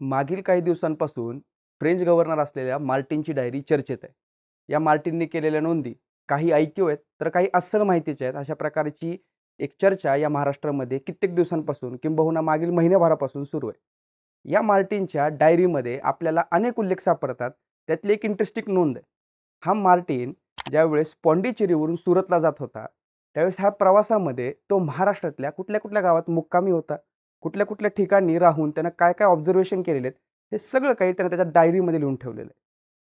मागील काही दिवसांपासून फ्रेंच गव्हर्नर असलेल्या मार्टिनची डायरी चर्चेत आहे. या मार्टिनने केलेल्या नोंदी काही ऐक्यू आहेत, तर काही अस्सल माहितीच्या आहेत. अशा प्रकारची एक चर्चा या महाराष्ट्रामध्ये कित्येक दिवसांपासून किंबहुना मागील महिन्याभरापासून सुरू आहे. या मार्टिनच्या डायरीमध्ये आपल्याला अनेक उल्लेख सापडतात. त्यातली एक इंटरेस्टिंग नोंद आहे. हा मार्टिन ज्यावेळेस पॉंडिचेरीवरून सुरतला जात होता, त्यावेळेस ह्या प्रवासामध्ये तो महाराष्ट्रातल्या कुठल्या-कुठल्या गावात मुक्कामी होता, कुठल्या-कुठल्या ठिकाणी राहून त्यानं काय-काय ऑब्झर्वेशन केलेले आहेत, हे सगळं काही त्यानं त्याच्या डायरीमध्ये लिहून ठेवलेलं आहे.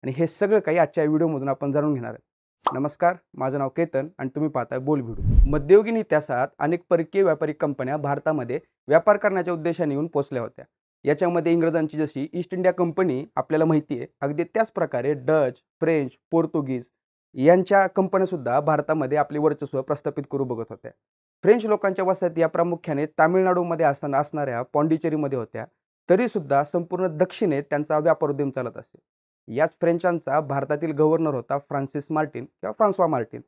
आणि हे सगळं काही आजच्या व्हिडिओमधून आपण जाणून घेणार आहे नमस्कार, माझं नाव केतन आणि तुम्ही पाहताय बोल व्हिडिओ. मध्ययुगीन इतिहासात अनेक परकीय व्यापारी कंपन्या भारतामध्ये व्यापार करण्याच्या उद्देशाने येऊन पोहोचल्या होत्या. याच्यामध्ये इंग्रजांची जशी ईस्ट इंडिया कंपनी आपल्याला माहिती आहे, अगदी त्याच प्रकारे डच, फ्रेंच, पोर्तुगीज यांच्या कंपन्यासुद्धा भारतामध्ये आपले वर्चस्व प्रस्थापित करू बघत होत्या. फ्रेंच लोकांच्या वसाहती या प्रामुख्याने तामिळनाडूमध्ये असताना असणाऱ्या पॉंडिचेरीमध्ये होत्या. तरीसुद्धा संपूर्ण दक्षिणेत त्यांचा व्यापार उद्यम चालत असे. याच फ्रेंचांचा भारतातील गव्हर्नर होता फ्रान्सिस मार्टिन किंवा फ्रान्सवा मार्टिन.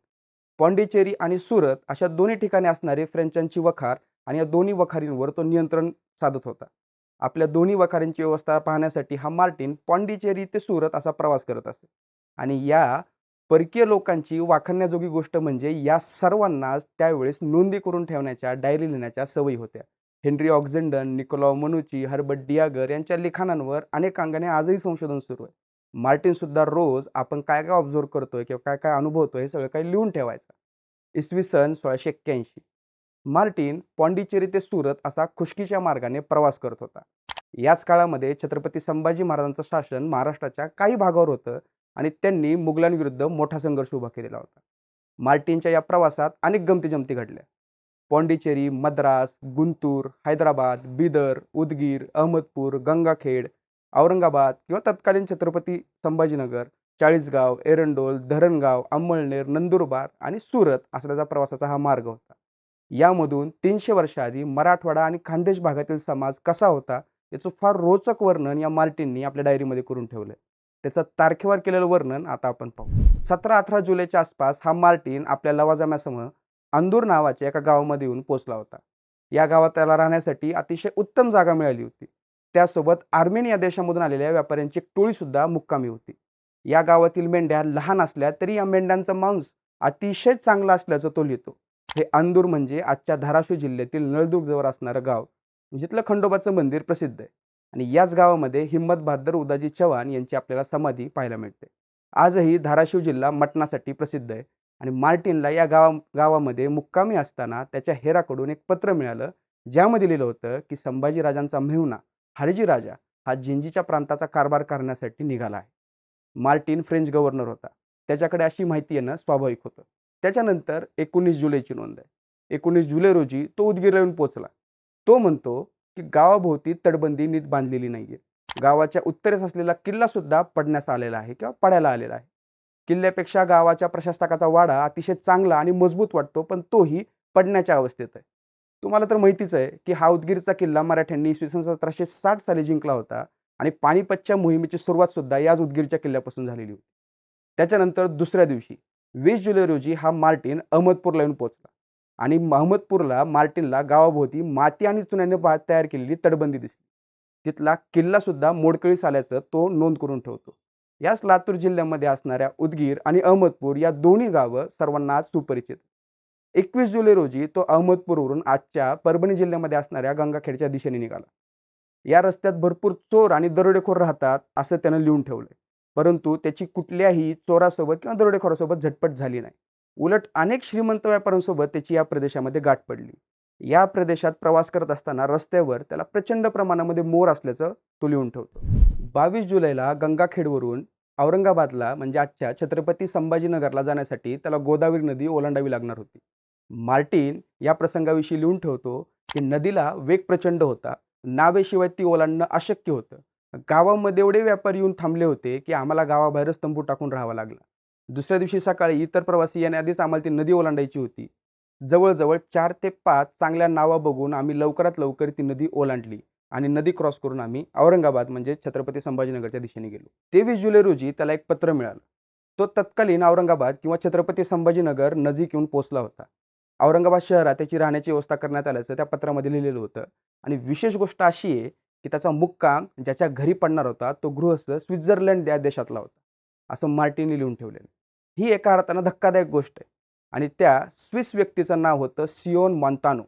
पॉंडिचेरी आणि सुरत अशा दोन्ही ठिकाणी असणारी फ्रेंचांची वखार आणि या दोन्ही वखारींवर तो नियंत्रण साधत होता. आपल्या दोन्ही वखारींची व्यवस्था पाहण्यासाठी हा मार्टिन पॉंडिचेरी ते सुरत असा प्रवास करत असे. आणि या परकीय लोकांची वाखण्याजोगी गोष्ट म्हणजे या सर्वांनाच त्यावेळेस नोंदी करून ठेवण्याच्या, डायरी लिहिण्याच्या सवयी होत्या. हेनरी ऑक्झेंडन, निकोलॉ मनुची, हर्बर्ट डियागर यांच्या लिखाणांवर अनेकांगाने आजही संशोधन सुरू आहे. मार्टिन सुद्धा रोज आपण काय-काय ऑब्झर्व करतोय किंवा काय-काय अनुभवतोय हे सगळं काही लिहून ठेवायचं इसवी सन 1681 मार्टिन पॉंडिचेरी ते सुरत असा खुशकीच्या मार्गाने प्रवास करत होता. याच काळामध्ये छत्रपती संभाजी महाराजांचं शासन महाराष्ट्राच्या काही भागावर होतं आणि त्यांनी मुघलांविरुद्ध मोठा संघर्ष उभा केलेला होता. मार्टिनच्या या प्रवासात अनेक गमती-जमती घडल्या. पॉंडिचेरी, मद्रास, गुंतूर हैदराबाद, बिदर, उदगीर, अहमदपूर, गंगाखेड, औरंगाबाद किंवा तत्कालीन छत्रपती संभाजीनगर, चाळीसगाव, एरंडोल, धरणगाव, अंमळनेर, नंदुरबार आणि सुरत असा त्याचा प्रवासाचा हा मार्ग होता. यामधून तीनशे वर्षाआधी मराठवाडा आणि खानदेश भागातील समाज कसा होता, याचं फार रोचक वर्णन या मार्टिननी आपल्या डायरीमध्ये करून ठेवलंय. त्याचं तारखेवार केलेलं वर्णन आता आपण पाहू. 17-18 जुलैच्या आसपास हा मार्टिन आपल्या लवाजम्यासह अंदूर नावाच्या एका गावामध्ये येऊन पोचला होता. या गावात त्याला राहण्यासाठी अतिशय उत्तम जागा मिळाली होती. त्यासोबत आर्मेनिया देशामधून आलेल्या व्यापाऱ्यांची टोळीसुद्धा मुक्कामी होती. या गावातील मेंढ्या लहान असल्या तरी या मेंढ्यांचं मांस अतिशय चांगलं असल्याचं तो लिहितो. हे अंदूर म्हणजे आजच्या धाराशिव जिल्ह्यातील नळदुर्गजवळ असणारं गाव. जिथलं खंडोबाचं मंदिर प्रसिद्ध आहे. आणि याच गावामध्ये हिम्मत बहादर उदाजी चव्हाण यांची आपल्याला समाधी पाहायला मिळते. आजही धाराशिव जिल्हा मटणासाठी प्रसिद्ध आहे आणि मार्टिनला या गावा गावामध्ये मुक्कामी असताना त्याच्या हेराकडून एक पत्र मिळालं, ज्यामध्ये लिहिलं होतं की संभाजी राजांचा मेहुणा हरजी राजा हा जिंजीच्या प्रांताचा कारभार करण्यासाठी निघाला आहे. मार्टिन फ्रेंच गव्हर्नर होता. त्याच्याकडे अशी माहिती येणं स्वाभाविक होतं. त्याच्यानंतर 19 जुलैची नोंद आहे. 19 जुलै रोजी तो उदगीरला येऊन पोहोचला. तो म्हणतो की गावाभोवती तटबंदी नीट बांधलेली नाहीये. गावाच्या उत्तरेस असलेला किल्लासुद्धा पडण्यास आलेला आहे किंवा पडायला आलेला आहे. किल्ल्यापेक्षा गावाच्या प्रशासकाचा वाडा अतिशय चांगला आणि मजबूत वाटतो, पण तोही पडण्याच्या अवस्थेत आहे. तुम्हाला तर माहितीच आहे की हा उदगीरचा किल्ला मराठ्यांनी इसवी सन 1760 साली जिंकला होता आणि पानिपतच्या मोहिमेची सुरुवातसुद्धा याच उदगीरच्या किल्ल्यापासून झालेली होती. त्याच्यानंतर दुसऱ्या दिवशी वीस जुलै रोजी हा मार्टिन अहमदपूरला येऊन पोहोचला आणि अहमदपूरला मार्टिनला गावाभोवती माती आणि चुन्याने तयार केलेली तटबंदी दिसली. तिथला किल्लासुद्धा मोडकळीस आल्याचं तो नोंद करून ठेवतो. याच लातूर जिल्ह्यामध्ये असणाऱ्या उदगीर आणि अहमदपूर या दोन्ही गावं सर्वांना आज सुपरिचित. 21 जुलै रोजी तो अहमदपूरवरून आजच्या परभणी जिल्ह्यामध्ये असणाऱ्या गंगाखेडच्या दिशेने निघाला. या रस्त्यात भरपूर चोर आणि दरोडेखोर राहतात असं त्यानं लिहून ठेवलंय. परंतु त्याची कुठल्याही चोरासोबत किंवा दरोडेखोरासोबत झटपट झाली नाही. उलट अनेक श्रीमंत व्यापाऱ्यांसोबत त्याची या प्रदेशामध्ये गाठ पडली. या प्रदेशात प्रवास करत असताना रस्त्यावर त्याला प्रचंड प्रमाणामध्ये मोर असल्याचं तो लिहून ठेवतो. 22 जुलैला गंगाखेडवरून औरंगाबादला म्हणजे आजच्या छत्रपती संभाजीनगरला जाण्यासाठी त्याला गोदावरी नदी ओलांडावी लागणार होती. मार्टिन या प्रसंगाविषयी लिहून ठेवतो की नदीला वेग प्रचंड होता. नावेशिवाय ती ओलांडणं अशक्य होतं. गावामध्ये एवढे व्यापारी येऊन थांबले होते की आम्हाला गावाबाहेरच तंबू टाकून राहावं लागला दुसऱ्या दिवशी सकाळी इतर प्रवासी येण्याआधीच आम्हाला ती नदी ओलांडायची होती. जवळजवळ चार ते पाच चांगल्या नावा बघून आम्ही लवकरात लवकर ती नदी ओलांडली आणि नदी क्रॉस करून आम्ही औरंगाबाद म्हणजे छत्रपती संभाजीनगरच्या दिशेने गेलो. 23 जुलै रोजी त्याला एक पत्र मिळालं. तो तत्कालीन औरंगाबाद किंवा छत्रपती संभाजीनगर नजीक येऊन पोहोचला होता. औरंगाबाद शहरात त्याची राहण्याची व्यवस्था करण्यात आल्याचं त्या पत्रामध्ये लिहिलेलं होतं आणि विशेष गोष्ट अशी आहे की त्याचा मुक्काम ज्याच्या घरी पडणार होता तो गृहस्थ स्वित्झर्लंड या देशातला होता असं मार्टिनने लिहून ठेवलेलं ही एका अर्थानं धक्कादायक गोष्ट आहे. आणि त्या स्विस व्यक्तीचं नाव होतं सियोन मॉन्तानो.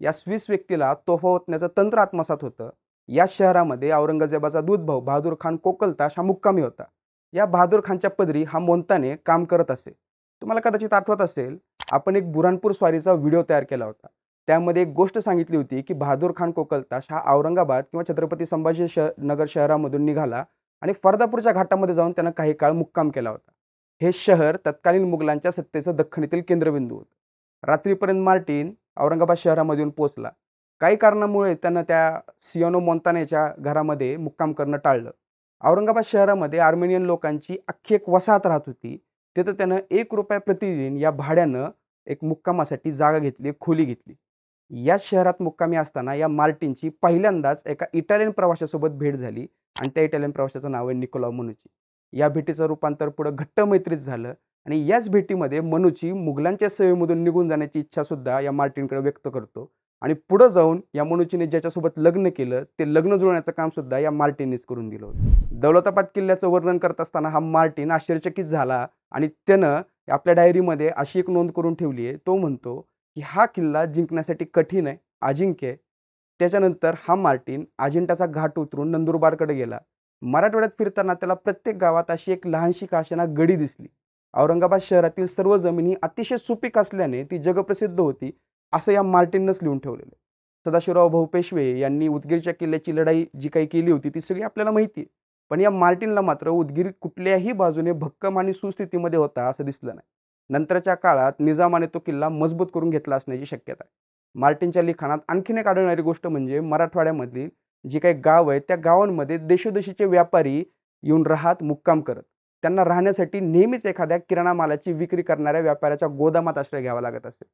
या स्विस व्यक्तीला तोफा ओतण्याचं तंत्र आत्मसात होतं. या शहरामध्ये औरंगजेबाचा दूध भाऊ बहादूर खान कोकलताश हा मुक्कामी होता. या बहादूर खानच्या पदरी हा मोंताने काम करत असे. तुम्हाला कदाचित आठवत असेल आपण एक बुरानपूर स्वारीचा व्हिडिओ तयार केला होता. त्यामध्ये एक गोष्ट सांगितली होती की बहादूर खान कोकलताश हा औरंगाबाद किंवा छत्रपती संभाजी शह नगर शहरामधून निघाला आणि फर्दापूरच्या घाटामध्ये जाऊन त्यानं काही काळ मुक्काम केला होता. हे शहर तत्कालीन मुघलांच्या सत्तेचं दख्खनीतील केंद्रबिंदू होतं. रात्रीपर्यंत मार्टिन औरंगाबाद शहरामधून पोचला काही कारणामुळे त्यानं त्या सियोनो मोंतानेच्या घरामध्ये मुक्काम करणं टाळलं. औरंगाबाद शहरामध्ये आर्मेनियन लोकांची अख्खी एक वसाहत राहत होती. तिथं त्यानं एक रुपया प्रतिदिन या भाड्यानं एक मुक्कामासाठी जागा घेतली खोली घेतली. या शहरात मुक्कामी असताना या मार्टिनची पहिल्यांदाच एका इटालियन प्रवाशासोबत भेट झाली आणि त्या इटालियन प्रवाशाचं नाव आहे निकोला मनुची. या भेटीचं रूपांतर पुढं घट्ट मैत्रीत झालं आणि याच भेटीमध्ये मनुची मुघलांच्या सेवेमधून निघून जाण्याची इच्छा सुद्धा या मार्टिनकडे व्यक्त करतो. आणि पुढं जाऊन या मनुचीने ज्याच्यासोबत लग्न केलं ते लग्न जुळण्याचं काम सुद्धा या मार्टिननेच करून दिलं होतं. दौलताबाद किल्ल्याचं वर्णन करत असताना हा मार्टिन आश्चर्यचकित झाला आणि त्यानं आपल्या डायरीमध्ये अशी एक नोंद करून ठेवली आहे. तो म्हणतो की हा किल्ला जिंकण्यासाठी कठीण आहे अजिंक्य आहे. त्याच्यानंतर हा मार्टिन अजिंठाचा घाट उतरून नंदुरबारकडे गेला. मराठवाड्यात फिरताना त्याला प्रत्येक गावात अशी एक लहानशी काशना गडी दिसली. औरंगाबाद शहरातील सर्व जमिनी अतिशय सुपीक असल्याने ती जगप्रसिद्ध होती असं या मार्टिननंच लिहून ठेवलेलं आहे. सदाशिवराव भाऊ पेशवे यांनी उदगीरच्या किल्ल्याची लढाई जी काही केली होती ती सगळी आपल्याला माहिती आहे. पण या मार्टिनला मात्र उदगीर कुठल्याही बाजूने भक्कम आणि सुस्थितीमध्ये होता असं दिसलं नाही. नंतरच्या काळात निजामाने तो किल्ला मजबूत करून घेतला असण्याची शक्यता आहे. मार्टिनच्या लिखाणात आणखीन एक आढळणारी गोष्ट म्हणजे मराठवाड्यामधली जी काही गाव आहेत त्या गावांमध्ये देशोदेशीचे व्यापारी येऊन राहत मुक्काम करत. त्यांना राहण्यासाठी नेहमीच एखाद्या किराणा मालाची विक्री करणाऱ्या व्यापाऱ्याच्या गोदामात आश्रय घ्यावा लागत असे.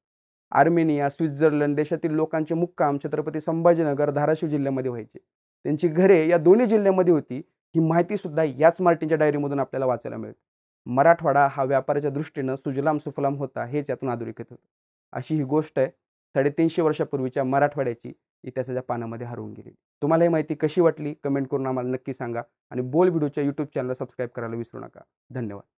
आर्मेनिया स्वित्झर्लंड देशातील लोकांचे मुक्काम छत्रपती संभाजीनगर धाराशिव जिल्ह्यामध्ये व्हायचे. त्यांची घरे या दोन्ही जिल्ह्यामध्ये होती. ही माहिती सुद्धा याच मार्टिनच्या डायरीमधून आपल्याला वाचायला मिळते मराठवाडा हा व्यापाराच्या दृष्टीनं सुजलाम सुफलाम होता हेच यातून अधोरेखित होतं. अशी ही गोष्ट आहे. साडेतीनशे वर्षापूर्वीच्या मराठवाड्याची. इतिहासाच्या पानामध्ये हरवून गेलेली. तुम्हाला ही माहिती कशी वाटली? कमेंट करून आम्हाला नक्की सांगा आणि बोल व्हिडिओच्या यूट्यूब चॅनलला सबस्क्राईब करायला विसरू नका. धन्यवाद.